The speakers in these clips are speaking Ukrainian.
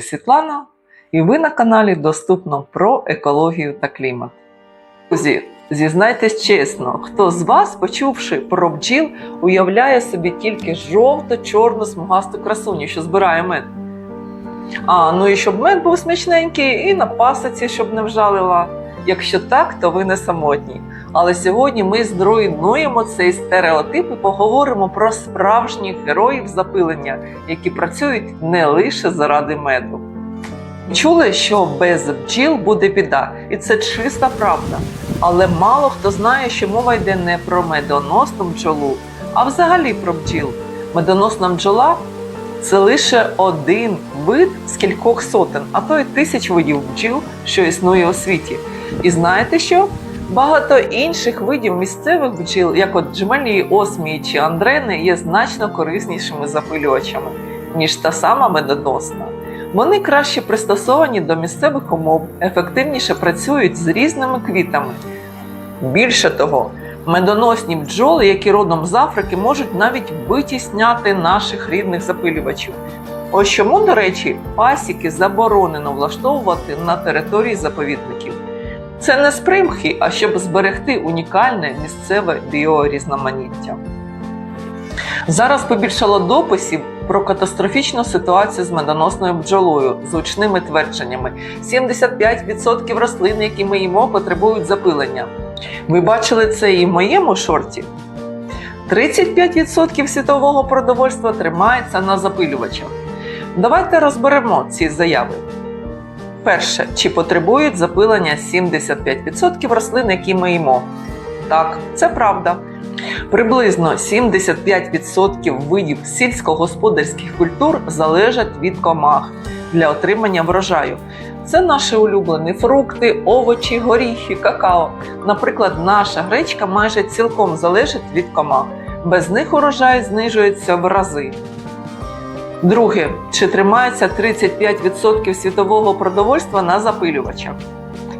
Світлана, і ви на каналі Доступно про екологію та клімат. Друзі, зізнайтесь чесно, хто з вас, почувши про бджіл, уявляє собі тільки жовто-чорну смугасту красуню, що збирає мед. А, ну і щоб мед був смачненький, і на пасоці, щоб не вжалила. Якщо так, то ви не самотні. Але сьогодні ми зруйнуємо цей стереотип і поговоримо про справжніх героїв запилення, які працюють не лише заради меду. Чули, що без бджіл буде біда, і це чиста правда. Але мало хто знає, що мова йде не про медоносну бджолу, а взагалі про бджіл. Медоносна бджола це лише один вид з кількох сотень, а то й тисяч видів бджіл, що існує у світі. І знаєте що? Багато інших видів місцевих бджіл, як от джмелі, осмії чи андрени, є значно кориснішими запилювачами, ніж та сама медоносна. Вони краще пристосовані до місцевих умов, ефективніше працюють з різними квітами. Більше того, медоносні бджоли, які родом з Африки, можуть навіть витісняти наших рідних запилювачів. Ось чому, до речі, пасіки заборонено влаштовувати на території заповідників. Це не з примхи, а щоб зберегти унікальне місцеве біорізноманіття. Зараз побільшало дописів про катастрофічну ситуацію з медоносною бджолою з гучними твердженнями. 75% рослин, які ми їмо, потребують запилення. Ви бачили це і в моєму шорті? 35% світового продовольства тримається на запилювачах. Давайте розберемо ці заяви. Перше, чи потребують запилення 75% рослин, які ми їмо? Так, це правда. Приблизно 75% видів сільськогосподарських культур залежать від комах для отримання врожаю. Це наші улюблені фрукти, овочі, горіхи, какао. Наприклад, наша гречка майже цілком залежить від комах. Без них урожай знижується в рази. Друге, чи тримається 35% світового продовольства на запилювачах?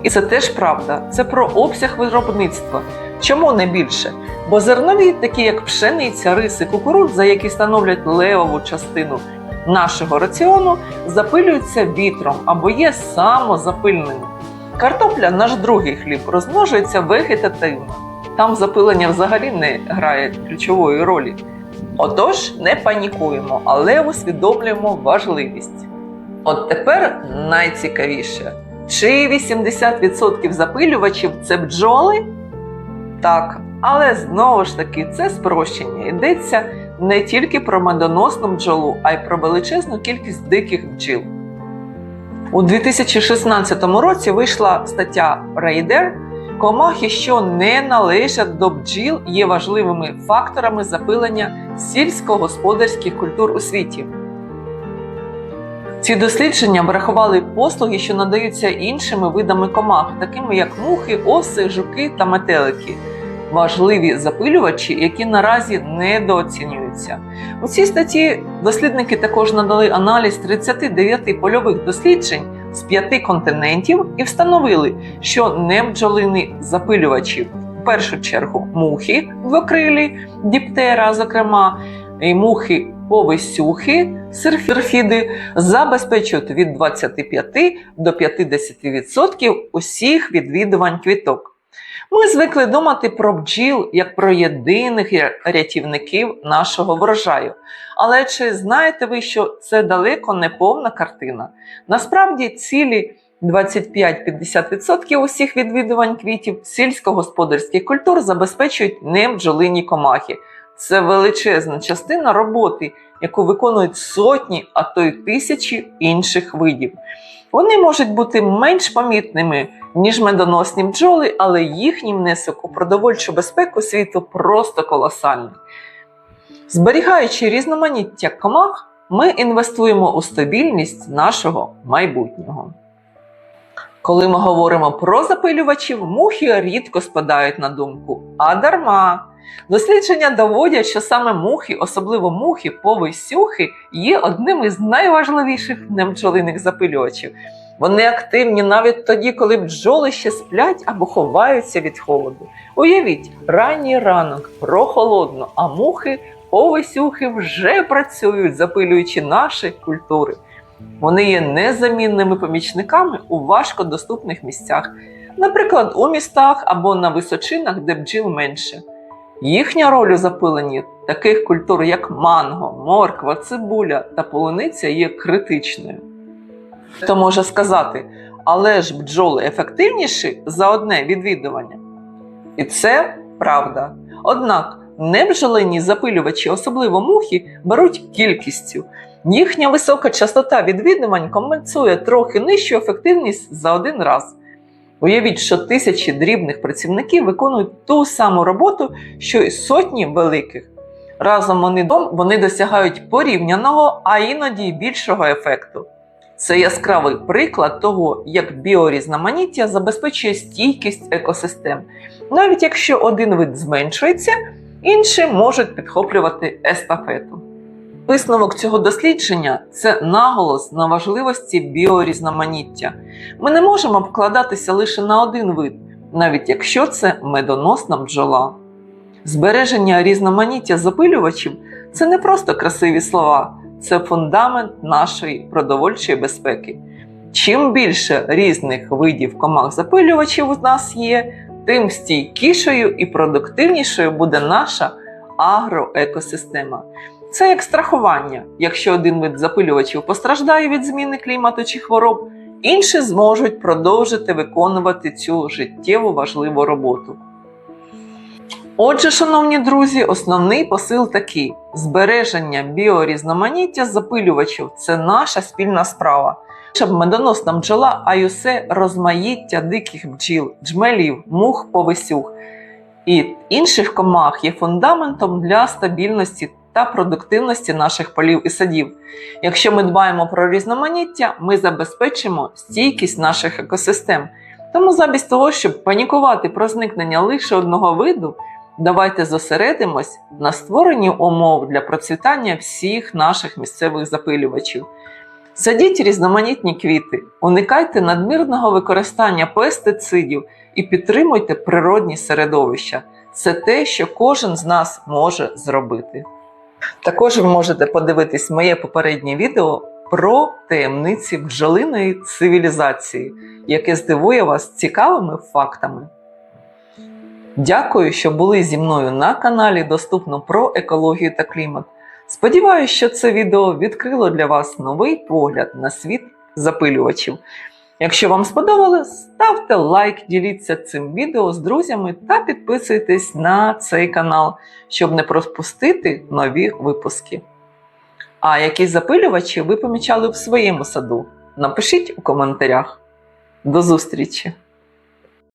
І це теж правда. Це про обсяг виробництва. Чому не більше? Бо зернові, такі як пшениця, рис і кукурудза, які становлять левову частину нашого раціону, запилюються вітром або є самозапильними. Картопля, наш другий хліб, розмножується вегетативно. Там запилення взагалі не грає ключової ролі. Отож, не панікуємо, але усвідомлюємо важливість. От тепер найцікавіше: чи 80% запилювачів це бджоли? Так, але знову ж таки це спрощення. Йдеться не тільки про медоносну бджолу, а й про величезну кількість диких бджіл. У 2016 році вийшла стаття Рейдер. Комахи, що не належать до бджіл, є важливими факторами запилення сільськогосподарських культур у світі. Ці дослідження врахували послуги, що надаються іншими видами комах, такими як мухи, оси, жуки та метелики. Важливі запилювачі, які наразі недооцінюються. У цій статті дослідники також надали аналіз 39 польових досліджень з п'яти континентів і встановили, що не бджолини запилювачі в першу чергу мухи двокрилі, діптера, зокрема, і мухи повесюхи, серфіди забезпечують від 25 до 50% усіх відвідувань квіток. Ми звикли думати про бджіл як про єдиних рятівників нашого врожаю. Але чи знаєте ви, що це далеко не повна картина? Насправді цілі 25-50% усіх відвідувань квітів сільськогосподарських культур забезпечують не бджолині комахи. Це величезна частина роботи, яку виконують сотні, а то й тисячі інших видів. Вони можуть бути менш помітними, ніж медоносні бджоли, але їхній внесок у продовольчу безпеку світу просто колосальний. Зберігаючи різноманіття комах, ми інвестуємо у стабільність нашого майбутнього. Коли ми говоримо про запилювачів, мухи рідко спадають на думку, а дарма. Дослідження доводять, що саме мухи, особливо мухи повисюхи, є одним із найважливіших небджолиних запилювачів. Вони активні навіть тоді, коли бджоли ще сплять або ховаються від холоду. Уявіть, ранній ранок, прохолодно, а мухи повисюхи вже працюють, запилюючи наші культури. Вони є незамінними помічниками у важкодоступних місцях, наприклад, у містах або на височинах, де бджіл менше. Їхня роль у запиленні таких культур, як манго, морква, цибуля та полуниця, є критичною. Хто може сказати, але ж бджоли ефективніші за одне відвідування. І це правда. Однак не бджолині запилювачі, особливо мухи, беруть кількістю. Їхня висока частота відвідувань компенсує трохи нижчу ефективність за один раз. Уявіть, що тисячі дрібних працівників виконують ту саму роботу, що й сотні великих. Разом вони, вони досягають порівняного, а іноді більшого ефекту. Це яскравий приклад того, як біорізноманіття забезпечує стійкість екосистем. Навіть якщо один вид зменшується, інші можуть підхоплювати естафету. Висновок цього дослідження це наголос на важливості біорізноманіття. Ми не можемо вкладатися лише на один вид, навіть якщо це медоносна бджола. Збереження різноманіття запилювачів це не просто красиві слова, це фундамент нашої продовольчої безпеки. Чим більше різних видів комах запилювачів у нас є, тим стійкішою і продуктивнішою буде наша агроекосистема. Це як страхування. Якщо один вид запилювачів постраждає від зміни клімату чи хвороб, інші зможуть продовжити виконувати цю життєво важливу роботу. Отже, шановні друзі, основний посил такий: збереження біорізноманіття запилювачів це наша спільна справа. Щоб медоносна бджола, а й усе розмаїття диких бджіл, джмелів, мух, повисюх і інших комах є фундаментом для стабільності та продуктивності наших полів і садів. Якщо ми дбаємо про різноманіття, ми забезпечимо стійкість наших екосистем. Тому замість того, щоб панікувати про зникнення лише одного виду, давайте зосередимось на створенні умов для процвітання всіх наших місцевих запилювачів. Садіть різноманітні квіти, уникайте надмірного використання пестицидів і підтримуйте природні середовища. Це те, що кожен з нас може зробити. Також ви можете подивитись моє попереднє відео про таємниці бджолиної цивілізації, яке здивує вас цікавими фактами. Дякую, що були зі мною на каналі Доступно про екологію та клімат. Сподіваюсь, що це відео відкрило для вас новий погляд на світ запилювачів. Якщо вам сподобалось, ставте лайк, діліться цим відео з друзями та підписуйтесь на цей канал, щоб не пропустити нові випуски. А які запилювачі ви помічали в своєму саду? Напишіть у коментарях. До зустрічі!